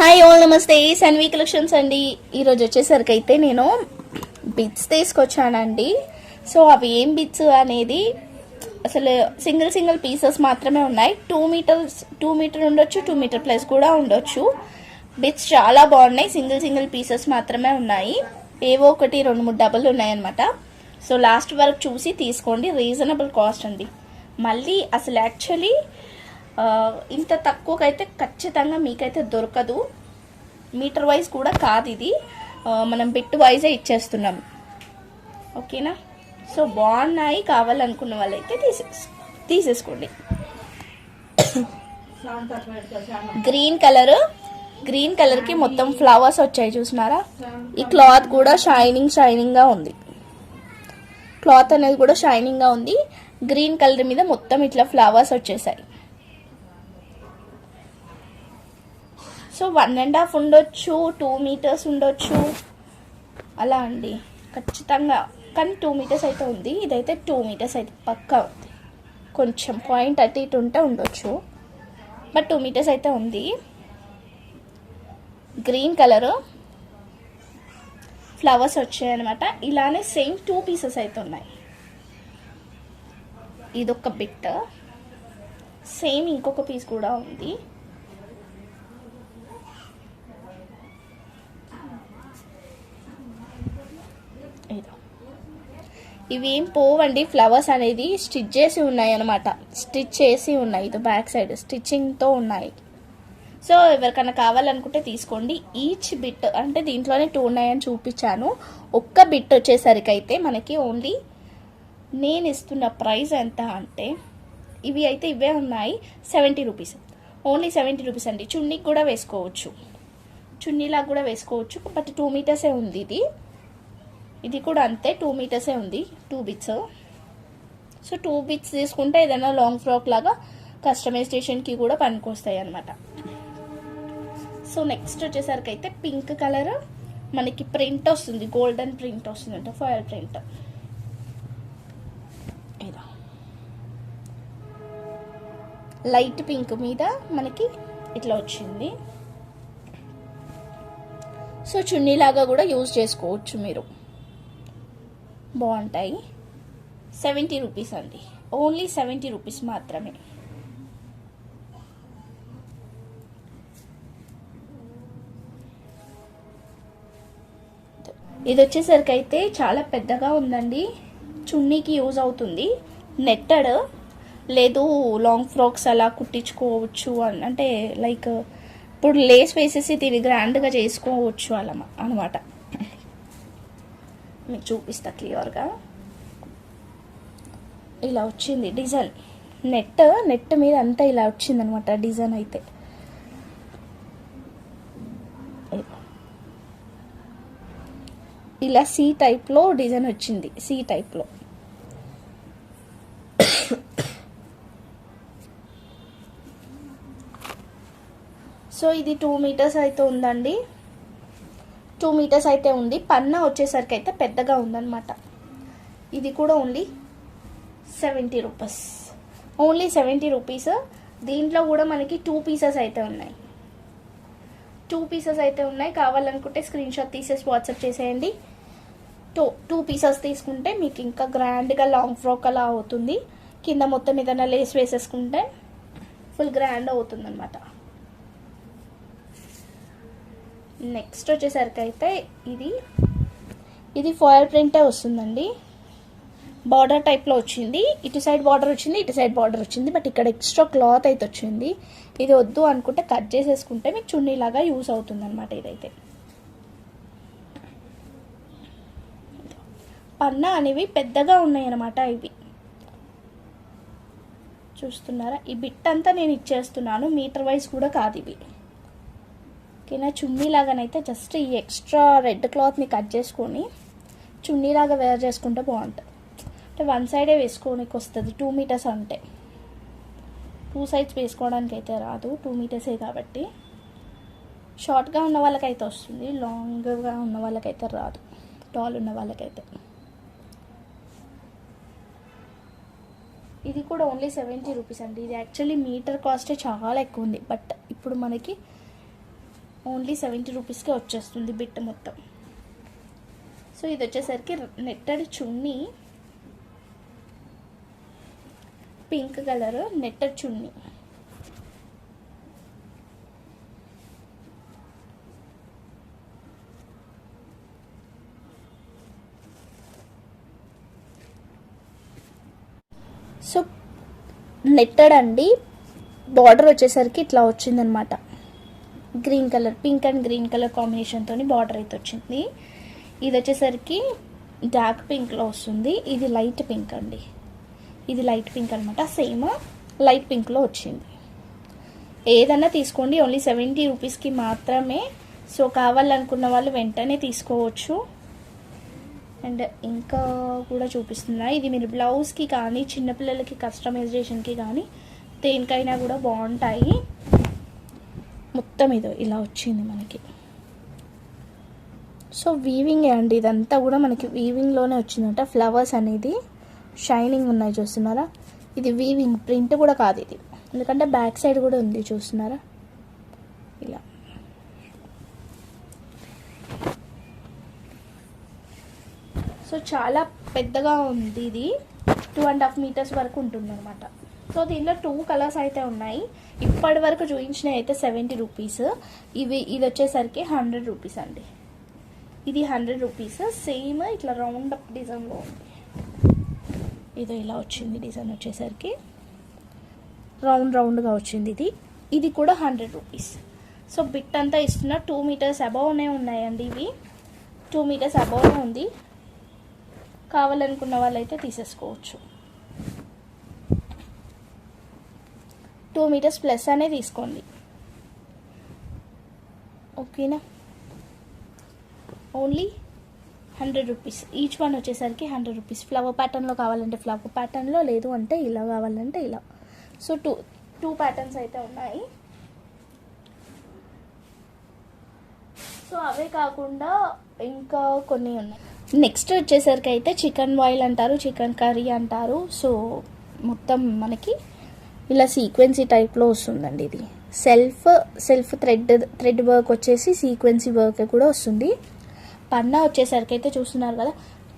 Hi whole నమస్తే. Sanvi collections అండి. ఈరోజు వచ్చేసరికి అయితే నేను బిట్స్ తీసుకొచ్చానండి. సో అవి ఏం బిట్స్ అనేది అసలు సింగిల్ సింగిల్ పీసెస్ మాత్రమే ఉన్నాయి. టూ మీటర్స్ టూ మీటర్ ఉండొచ్చు టూ మీటర్ ప్లస్ కూడా ఉండొచ్చు. బిట్స్ చాలా బాగున్నాయి. సింగిల్ సింగిల్ పీసెస్ మాత్రమే ఉన్నాయి. ఏవో ఒకటి రెండు మూడు డబ్బులు ఉన్నాయన్నమాట. సో లాస్ట్ వరకు చూసి తీసుకోండి. రీజనబుల్ కాస్ట్ అండి. మళ్ళీ అసలు యాక్చువల్లీ ఇంత తక్కువకైతే ఖచ్చితంగా మీకైతే దొరకదు. మీటర్ వైజ్ కూడా కాదు ఇది. మనం బిట్ వైజే ఇచ్చేస్తున్నాం. ఓకేనా? సో బాగున్నాయి కావాలనుకున్న వాళ్ళైతే తీసేసు తీసేసుకోండి. గ్రీన్ కలర్ గ్రీన్ కలర్కి మొత్తం ఫ్లవర్స్ వచ్చాయి చూసినారా? ఈ క్లాత్ కూడా షైనింగ్ షైనింగ్గా ఉంది. క్లాత్ అనేది కూడా షైనింగ్గా ఉంది. గ్రీన్ కలర్ మీద మొత్తం ఇట్లా ఫ్లవర్స్ వచ్చేసాయి. సో వన్ అండ్ హాఫ్ ఉండొచ్చు టూ మీటర్స్ ఉండొచ్చు. అలా అండి. ఖచ్చితంగా. కానీ టూ మీటర్స్ అయితే ఉంది. ఇదైతే టూ మీటర్స్ అయితే పక్కా ఉంది. కొంచెం పాయింట్ అటు ఇటు ఉంటే ఉండొచ్చు. బట్ టూ మీటర్స్ అయితే ఉంది. Green colour. ఫ్లవర్స్ వచ్చాయన్నమాట ఇలానే సేమ్ టూ పీసెస్ అయితే ఉన్నాయి. ఇదొక బిట్ సేమ్ ఇంకొక పీస్ కూడా ఉంది ఇదో. ఇవి ఏం పోవండి ఫ్లవర్స్ అనేది స్టిచ్ చేసి ఉన్నాయి అనమాట స్టిచ్ చేసి ఉన్నాయి ఇది బ్యాక్ సైడ్ స్టిచ్చింగ్తో ఉన్నాయి. సో ఎవరికైనా కావాలనుకుంటే తీసుకోండి. ఈచ్ బిట్ అంటే దీంట్లోనే టూ ఉన్నాయని చూపించాను. ఒక్క బిట్ వచ్చేసరికి అయితే మనకి ఓన్లీ నేను ఇస్తున్న ప్రైస్ ఎంత అంటే ఇవి అయితే ఇవే ఉన్నాయి seventy rupees only seventy rupees అండి. చున్నీకి కూడా వేసుకోవచ్చు. చున్నీలాగా కూడా వేసుకోవచ్చు బట్ టూ మీటర్సే ఉంది ఇది. ఇది కూడా అంతే టూ మీటర్సే ఉంది two bits so two bits తీసుకుంటే ఏదైనా లాంగ్ ఫ్రాక్ లాగా కస్టమైజేషన్కి కూడా పనికొస్తాయి అనమాట సో నెక్స్ట్ వచ్చేసరికి అయితే పింక్ కలర్ మనకి ప్రింట్ వస్తుంది గోల్డెన్ ప్రింట్ వస్తుంది అంటే ఫాయిల్ ప్రింట్ ఇలా లైట్ పింక్ మీద మనకి ఇట్లా వచ్చింది. సో చున్నీలాగా కూడా యూజ్ చేసుకోవచ్చు మీరు. బాగుంటాయి. సెవెంటీ రూపీస్ అండి. ఓన్లీ సెవెంటీ రూపీస్ మాత్రమే. ఇది వచ్చేసరికి అయితే చాలా పెద్దగా ఉందండి. చున్నీకి యూజ్ అవుతుంది. నెట్టెడ్ లేదు లాంగ్ ఫ్రాక్స్ అలా కుట్టించుకోవచ్చు అని అంటే లైక్ ఇప్పుడు లేస్ వేసేసి దీన్ని గ్రాండ్గా చేసుకోవచ్చు అలా అనమాట. మీకు చూపిస్తా క్లియర్గా. ఇలా వచ్చింది డిజైన్. నెట్ నెట్ మీద అంతా ఇలా వచ్చింది అనమాట డిజైన్ అయితే. ఇలా సి టైప్లో డిజైన్ వచ్చింది. సి టైప్లో. సో ఇది టూ మీటర్స్ అయితే ఉందండి. టూ మీటర్స్ అయితే ఉంది. పన్న వచ్చేసరికి అయితే పెద్దగా ఉందన్నమాట. ఇది కూడా only seventy rupees. Only seventy rupees. దీంట్లో కూడా మనకి టూ పీసెస్ అయితే ఉన్నాయి. టూ పీసెస్ అయితే ఉన్నాయి. కావాలనుకుంటే స్క్రీన్ షాట్ తీసేసి వాట్సాప్ చేసేయండి. టూ టూ పీసెస్ తీసుకుంటే మీకు ఇంకా గ్రాండ్గా లాంగ్ ఫ్రాక్ అలా అవుతుంది. కింద మొత్తం ఏదైనా లేస్ వేసేసుకుంటే ఫుల్ గ్రాండ్ అవుతుంది అనమాట నెక్స్ట్ వచ్చేసరికి అయితే ఇది ఇది ఫాయిల్ ప్రింటే వస్తుందండి. బార్డర్ టైప్లో వచ్చింది. ఇటు సైడ్ బార్డర్ వచ్చింది ఇటు సైడ్ బార్డర్ వచ్చింది. బట్ ఇక్కడ ఎక్స్ట్రా క్లాత్ అయితే వచ్చింది. ఇది వద్దు అనుకుంటే కట్ చేసేసుకుంటే మీకు చున్నీలాగా యూస్ అవుతుంది అనమాట ఇదైతే. పన్నా అనేవి పెద్దగా ఉన్నాయి అనమాట ఇవి. చూస్తున్నారా? ఈ బిట్ అంతా నేను ఇచ్చేస్తున్నాను. మీటర్ వైజ్ కూడా కాదు ఇవి. ఓకేనా చున్నీ లాగానైతే జస్ట్ ఈ ఎక్స్ట్రా రెడ్ క్లాత్ని కట్ చేసుకొని చున్నీలాగా వేర్ చేసుకుంటే బాగుంటుంది. అంటే వన్ సైడే వేసుకోనికి వస్తుంది టూ మీటర్స్ అంటే. టూ సైడ్స్ వేసుకోవడానికి అయితే రాదు టూ మీటర్సే కాబట్టి. షార్ట్గా ఉన్న వాళ్ళకైతే వస్తుంది లాంగ్గా ఉన్న వాళ్ళకైతే రాదు టాల్ ఉన్న వాళ్ళకైతే. ఇది కూడా ఓన్లీ సెవెంటీ రూపీస్ అండి. ఇది యాక్చువల్లీ మీటర్ కాస్టే చాలా ఎక్కువ ఉంది. బట్ ఇప్పుడు మనకి ఓన్లీ సెవెంటీ రూపీస్కే వచ్చేస్తుంది బిట్ మొత్తం. సో ఇది వచ్చేసరికి నెట్టడి చున్నీ. పింక్ కలర్ నెట్టడి చున్నీ. సో నెట్టడండి బార్డర్ వచ్చేసరికి ఇట్లా వచ్చిందనమాట. Green colour pink and green colour కాంబినేషన్తో బార్డర్ అయితే వచ్చింది. ఇది వచ్చేసరికి డార్క్ పింక్లో వస్తుంది. ఇది లైట్ పింక్ అండి. ఇది లైట్ పింక్ అనమాట సేమ్ లైట్ పింక్లో వచ్చింది. ఏదన్నా తీసుకోండి. ఓన్లీ సెవెంటీ రూపీస్కి మాత్రమే. సో కావాలనుకున్న వాళ్ళు వెంటనే తీసుకోవచ్చు. అండ్ ఇంకా కూడా చూపిస్తున్నా. ఇది మీరు బ్లౌజ్కి కానీ చిన్నపిల్లలకి కస్టమైజేషన్కి కానీ దేనికైనా కూడా బాగుంటాయి. మొత్తం ఇదో ఇలా వచ్చింది మనకి. సో వీవింగ్ అండి ఇదంతా కూడా మనకి వీవింగ్లోనే వచ్చిందంట. ఫ్లవర్స్ అనేది షైనింగ్ ఉన్నాయి చూస్తున్నారా? ఇది వీవింగ్ ప్రింట్ కూడా కాదు ఇది. ఎందుకంటే బ్యాక్ సైడ్ కూడా ఉంది చూస్తున్నారా? ఇలా. సో చాలా పెద్దగా ఉంది ఇది. టూ అండ్ హాఫ్ మీటర్స్ వరకు ఉంటుంది అనమాట సో దీనిలో టూ కలర్స్ అయితే ఉన్నాయి. ఇప్పటి వరకు చూపించినవి అయితే సెవెంటీ రూపీస్ ఇవి ఇది వచ్చేసరికి హండ్రెడ్ రూపీస్ అండి. ఇది హండ్రెడ్ రూపీస్ సేమ్ ఇట్లా రౌండ్ అప్ డిజైన్లో ఉంది. ఇది ఇలా వచ్చింది డిజైన్ వచ్చేసరికి. రౌండ్ రౌండ్గా వచ్చింది ఇది. ఇది కూడా హండ్రెడ్ రూపీస్ సో బిట్ అంతా ఇస్తున్న టూ మీటర్స్ అబౌవ్నే ఉన్నాయండి ఇవి. టూ మీటర్స్ అబౌవ్నే ఉంది. కావాలనుకున్న వాళ్ళైతే తీసేసుకోవచ్చు. టూ మీటర్స్ ప్లస్ అనే తీసుకోండి. ఓకేనా? Only hundred rupees. Each one వచ్చేసరికి హండ్రెడ్ రూపీస్. ఫ్లవర్ ప్యాటర్న్లో కావాలంటే ఫ్లవర్ ప్యాటర్న్లో లేదు అంటే ఇలా కావాలంటే ఇలా. సో టూ టూ ప్యాటర్న్స్ అయితే ఉన్నాయి. సో అవే కాకుండా ఇంకా కొన్ని ఉన్నాయి. నెక్స్ట్ వచ్చేసరికి అయితే చికెన్ బాయిల్ అంటారు చికెన్ కర్రీ అంటారు. సో మొత్తం మనకి ఇలా సీక్వెన్సీ టైప్లో వస్తుందండి ఇది. Self self thread thread work వచ్చేసి సీక్వెన్సీ వర్క్ కూడా వస్తుంది. పన్నా వచ్చేసరికి అయితే చూస్తున్నారు కదా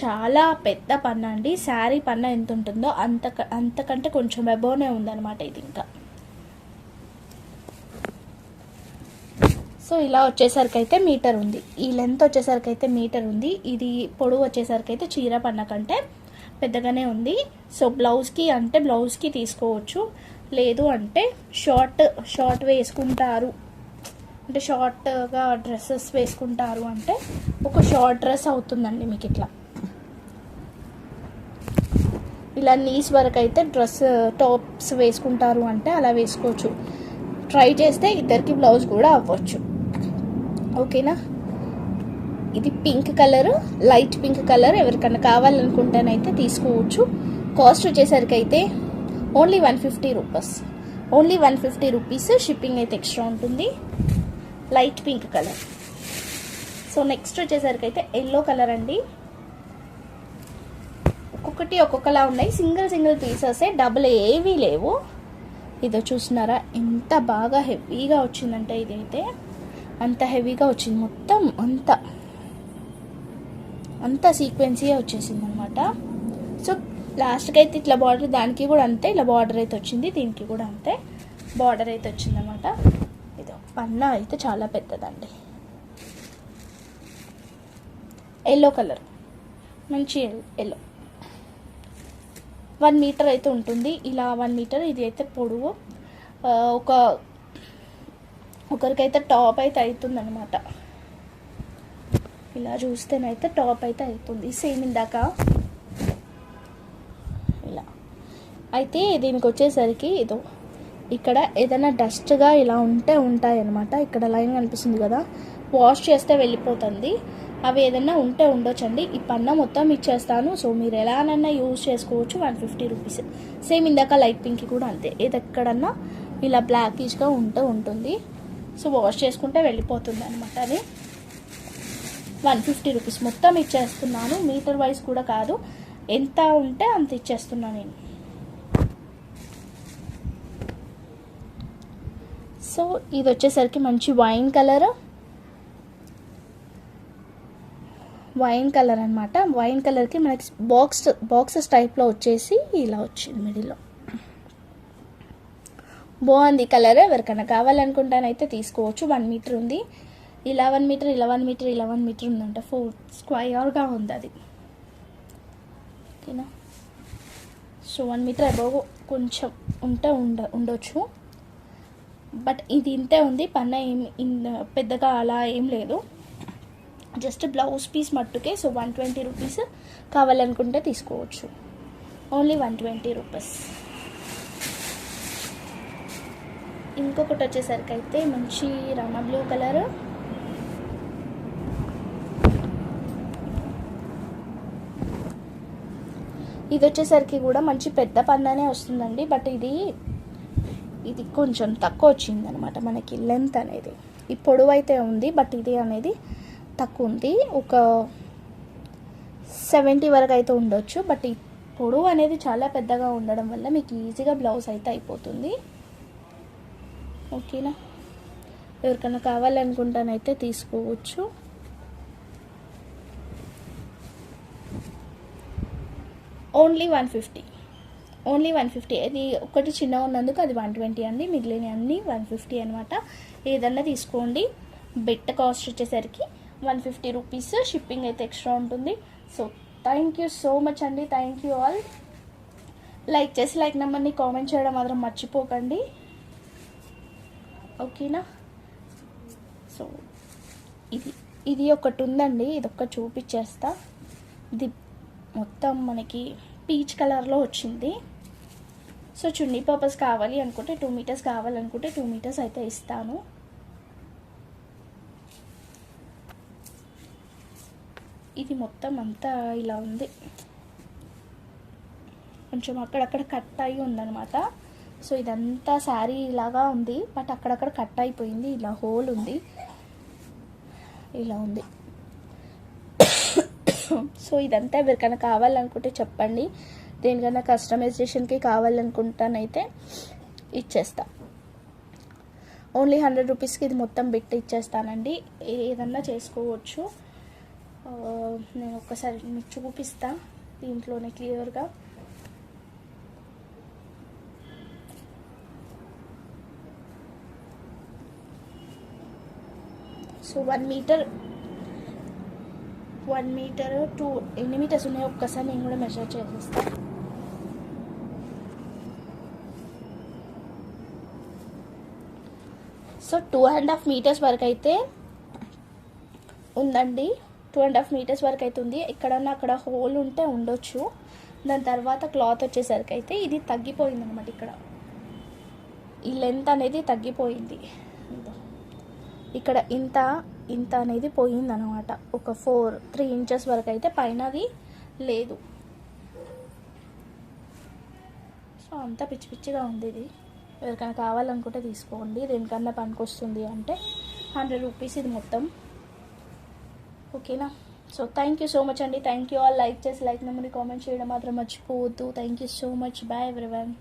చాలా పెద్ద పన్నా అండి. శారీ పన్నా ఎంత ఉంటుందో అంత అంతకంటే కొంచెం అబోనే ఉందన్నమాట ఇది ఇంకా. సో ఇలా వచ్చేసరికి అయితే మీటర్ ఉంది. ఈ లెంత్ వచ్చేసరికి అయితే మీటర్ ఉంది. ఇది పొడవు వచ్చేసరికి అయితే చీర పన్న కంటే పెద్దగానే ఉంది. సో బ్లౌజ్కి అంటే బ్లౌజ్కి తీసుకోవచ్చు. లేదు అంటే షార్ట్ షార్ట్ వేసుకుంటారు. అంటే షార్ట్గా డ్రెస్సెస్ వేసుకుంటారు అంటే ఒక షార్ట్ డ్రెస్ అవుతుందండి మీకు ఇట్లా ఇలా నీస్ వరకు అయితే డ్రెస్ టాప్స్ వేసుకుంటారు అంటే అలా వేసుకోవచ్చు. ట్రై చేస్తే ఇద్దరికి బ్లౌజ్ కూడా అవ్వచ్చు. ఓకేనా? ఇది pink colour light pink colour. ఎవరికన్నా కావాలనుకుంటేనైతే తీసుకోవచ్చు. కాస్ట్ వచ్చేసరికి అయితే only one fifty rupees. Only one fifty rupees shipping అయితే ఎక్స్ట్రా ఉంటుంది. Light pink colour. So next వచ్చేసరికి అయితే ఎల్లో కలర్ అండి. ఒక్కొక్కటి ఒక్కొక్కలా ఉన్నాయి. సింగిల్ సింగిల్ పీసెసే డబుల్ ఏవీ లేవు. ఇదో చూస్తున్నారా? ఎంత బాగా హెవీగా వచ్చిందంటే ఇదైతే. అంత హెవీగా వచ్చింది. మొత్తం అంత. అంత సీక్వెన్సీ వచ్చేసింది అనమాట లాస్ట్కి అయితే ఇట్లా బార్డర్ దానికి కూడా అంతే ఇలా బార్డర్ అయితే వచ్చింది దీనికి కూడా అంతే. బార్డర్ అయితే వచ్చింది అనమాట ఇదో పన్నా అయితే చాలా పెద్దదండి. ఎల్లో కలర్ మంచి ఎల్లో వన్ మీటర్ అయితే ఉంటుంది. ఇలా వన్ మీటర్ ఇది అయితే పొడవు. ఒక ఒకరికైతే టాప్ అయితే అవుతుంది అనమాట ఇలా చూస్తేనైతే టాప్ అయితే అవుతుంది సేమ్ ఇందాక ఇలా అయితే దీనికి వచ్చేసరికి ఇదో ఇక్కడ ఏదైనా డస్ట్గా ఇలా ఉంటే ఉంటాయి అనమాట ఇక్కడ లైన్ కనిపిస్తుంది కదా. వాష్ చేస్తే వెళ్ళిపోతుంది. అవి ఏదైనా ఉంటే ఉండొచ్చండి. ఈ పన్న మొత్తం ఇచ్చేస్తాను. సో మీరు ఎలానైనా యూజ్ చేసుకోవచ్చు వన్ ఫిఫ్టీ రూపీస్. సేమ్ ఇందాక లైట్ పింక్ కూడా అంతే. ఏది ఎక్కడన్నా ఇలా బ్లాకిష్గా ఉంటూ ఉంటుంది. సో వాష్ చేసుకుంటే వెళ్ళిపోతుంది అనమాట అది. One fifty rupees. మొత్తం ఇచ్చేస్తున్నాను. మీటర్ వైజ్ కూడా కాదు. ఎంత ఉంటే అంత ఇచ్చేస్తున్నాను నేను. సో ఇది వచ్చేసరికి మంచి వైన్ కలర్. వైన్ కలర్ అనమాట వైన్ కలర్కి మనకి బాక్స్ బాక్సెస్ టైప్లో వచ్చేసి ఇలా వచ్చింది మిడిల్లో. బాగుంది కలర్. ఎవరికైనా కావాలనుకుంటానైతే తీసుకోవచ్చు. వన్ మీటర్ ఉంది. ఇలా వన్ మీటర్ ఇలా వన్ మీటర్ ఇలా వన్ మీటర్ ఉందంట. ఫోర్ స్క్వయర్గా ఉంది అది. ఓకేనా? సో వన్ మీటర్ అబోవ్ కొంచెం ఉంటే ఉండ ఉండొచ్చు. బట్ ఇది ఇంతే ఉంది. పన్న ఏం ఇన్- పెద్దగా అలా ఏం లేదు. జస్ట్ బ్లౌజ్ పీస్ మట్టుకే సో వన్ ట్వంటీ రూపీస్ కావాలనుకుంటే తీసుకోవచ్చు. Only one twenty rupees. ఇంకొకటి వచ్చేసరికి అయితే మంచి రమ బ్లూ కలర్. ఇది వచ్చేసరికి కూడా మంచి పెద్ద పన్ననే వస్తుందండి. బట్ ఇది ఇది కొంచెం తక్కువ వచ్చింది అనమాట మనకి లెంత్ అనేది. ఈ పొడవు అయితే ఉంది బట్ ఇది అనేది తక్కువ ఉంది ఒక సెవెంటీ వరకు అయితే ఉండొచ్చు బట్ ఈ పొడవు అనేది చాలా పెద్దగా ఉండడం వల్ల మీకు ఈజీగా బ్లౌజ్ అయితే అయిపోతుంది. ఓకేనా? ఎవరికైనా కావాలనుకుంటానైతే తీసుకోవచ్చు. Only one fifty. Only one fifty. అది ఒకటి చిన్నగా ఉన్నందుకు అది వన్ ట్వంటీ అండి. మిగిలిన అన్ని వన్ ఫిఫ్టీ అనమాట ఏదన్నా తీసుకోండి. బెట్ట కాస్ట్ వచ్చేసరికి వన్ ఫిఫ్టీ రూపీస్. షిప్పింగ్ అయితే ఎక్స్ట్రా ఉంటుంది. So thank you so much అండి. Thank you all. లైక్ చేసి లైక్ నెంబర్ని కామెంట్ చేయడం మాత్రం మర్చిపోకండి. ఓకేనా? సో ఇది ఇది ఒకటి ఉందండి. ఇది ఒక్క చూపించేస్తా ఇది మొత్తం మనకి పీచ్ కలర్లో వచ్చింది. సో చున్నీ పర్పస్ కావాలి అనుకుంటే టూ మీటర్స్ కావాలనుకుంటే టూ మీటర్స్ అయితే ఇస్తాను. ఇది మొత్తం అంతా ఇలా ఉంది. కొంచెం అక్కడక్కడ కట్ అయి ఉందన్నమాట. సో ఇదంతా శారీ లాగా ఉంది. బట్ అక్కడక్కడ కట్ అయిపోయింది. ఇలా హోల్ ఉంది. ఇలా ఉంది. సో ఇదంతా ఎవరికైనా కావాలనుకుంటే చెప్పండి. దేనికన్నా కస్టమైజేషన్కి కావాలనుకుంటానైతే ఇచ్చేస్తా. ఓన్లీ హండ్రెడ్ రూపీస్కి ఇది మొత్తం బిట్ ఇచ్చేస్తానండి. ఏదన్నా చేసుకోవచ్చు. నేను ఒక్కసారి మీకు చూపిస్తా దీంట్లోనే క్లియర్గా. So one meter one meter two ఎన్ని మీటర్స్ ఉన్నాయో? ఒక్కసారి నేను కూడా మెజర్ చేసేస్తాను so two and half meters వరకు అయితే ఉందండి. టూ అండ్ హాఫ్ మీటర్స్ వరకు అయితే ఉంది. ఎక్కడన్నా అక్కడ హోల్ ఉంటే ఉండొచ్చు. దాని తర్వాత క్లాత్ వచ్చేసరికి అయితే ఇది తగ్గిపోయింది అనమాట ఇక్కడ. ఈ లెంత్ అనేది తగ్గిపోయింది. ఇక్కడ ఇంత ఇంత అనేది పోయింది అనమాట ఒక ఫోర్ త్రీ ఇంచెస్ వరకు అయితే పైన అది లేదు. సో అంత పిచ్చి పిచ్చిగా ఉంది ఇది. ఎవరికైనా కావాలనుకుంటే తీసుకోండి. దేనికన్నా పనికొస్తుంది అంటే హండ్రెడ్ రూపీస్ ఇది మొత్తం. ఓకేనా? So thank you so much అండి. థ్యాంక్ యూ ఆల్ లైక్ చేసి లైక్ నెంబర్ని కామెంట్ చేయడం మాత్రం మర్చిపోవద్దు. Thank you so much bye everyone